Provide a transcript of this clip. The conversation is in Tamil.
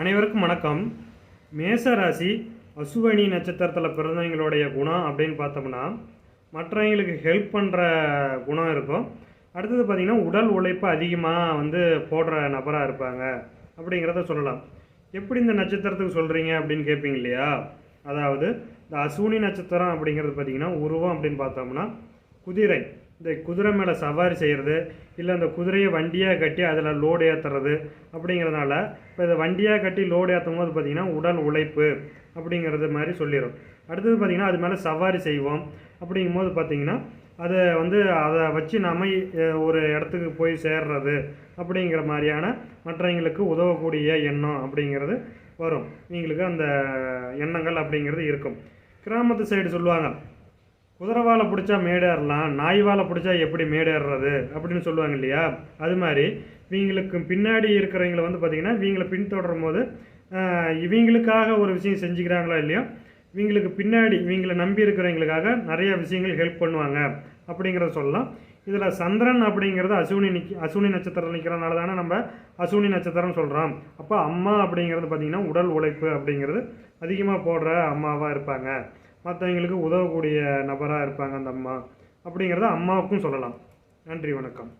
அனைவருக்கும் வணக்கம். மேச ராசி அசுவனி நட்சத்திரத்தில் பிறந்தவங்களுடைய குணம் அப்படின்னு பார்த்தோம்னா மற்றவங்களுக்கு ஹெல்ப் பண்ணுற குணம் இருக்கும். அடுத்தது பார்த்திங்கன்னா உடல் உழைப்பு அதிகமாக வந்து போடுற நபராக இருப்பாங்க அப்படிங்கிறத சொல்லலாம். எப்படி இந்த நட்சத்திரத்துக்கு சொல்கிறீங்க அப்படின்னு கேட்பீங்க இல்லையா? அதாவது இந்த அசுவினி நட்சத்திரம் அப்படிங்கிறது பார்த்திங்கன்னா உருவம் அப்படின்னு பார்த்தோம்னா குதிரை. இந்த குதிரை மேலே சவாரி செய்கிறது இல்லை அந்த குதிரையை வண்டியாக கட்டி அதில் லோடு ஏற்றுறது அப்படிங்கிறதுனால இப்போ இதை வண்டியாக கட்டி லோடு ஏற்றும் போது பார்த்திங்கன்னா உடல் உழைப்பு அப்படிங்கிறது மாதிரி சொல்லிடும் அடுத்தது பார்த்திங்கன்னா அது மேலே சவாரி செய்வோம் அப்படிங்கும்போது பார்த்திங்கன்னா அதை வந்து அதை வச்சு நம்ம ஒரு இடத்துக்கு போய் சேர்றது அப்படிங்கிற மாதிரியான மற்றவங்களுக்கு உதவக்கூடிய எண்ணம் அப்படிங்கிறது வரும். எங்களுக்கு அந்த எண்ணங்கள் அப்படிங்கிறது இருக்கும். கிராமத்து சைடு சொல்லுவாங்க குதிரை வாழை பிடிச்சா மேடேறலாம் நாய் வாழை பிடிச்சா எப்படி மேடேறது அப்படின்னு சொல்லுவாங்க இல்லையா? அது மாதிரி இவங்களுக்கு பின்னாடி இருக்கிறவங்கள வந்து பார்த்திங்கன்னா இவங்களை பின்தொடரும் போது இவங்களுக்காக ஒரு விஷயம் செஞ்சுக்கிறாங்களா இல்லையோ? இவங்களுக்கு பின்னாடி இவங்களை நம்பி இருக்கிறவங்களுக்காக நிறைய விஷயங்கள் ஹெல்ப் பண்ணுவாங்க அப்படிங்கிறத சொல்லலாம். இதில் சந்திரன் அப்படிங்கிறது அசுவினி நிக் அசுவினி நட்சத்திரம் நிற்கிறனால தானே நம்ம அசுவினி நட்சத்திரம்னு சொல்கிறோம் அப்போ அம்மா அப்படிங்கிறது பார்த்திங்கன்னா உடல் உழைப்பு அப்படிங்கிறது அதிகமாக போடுற அம்மாவாக இருப்பாங்க. மற்றவங்களுக்கு உதவக்கூடிய நபராக இருப்பாங்க அந்த அம்மா. அப்படிங்கிறத அம்மாவுக்கும் சொல்லலாம். நன்றி வணக்கம்.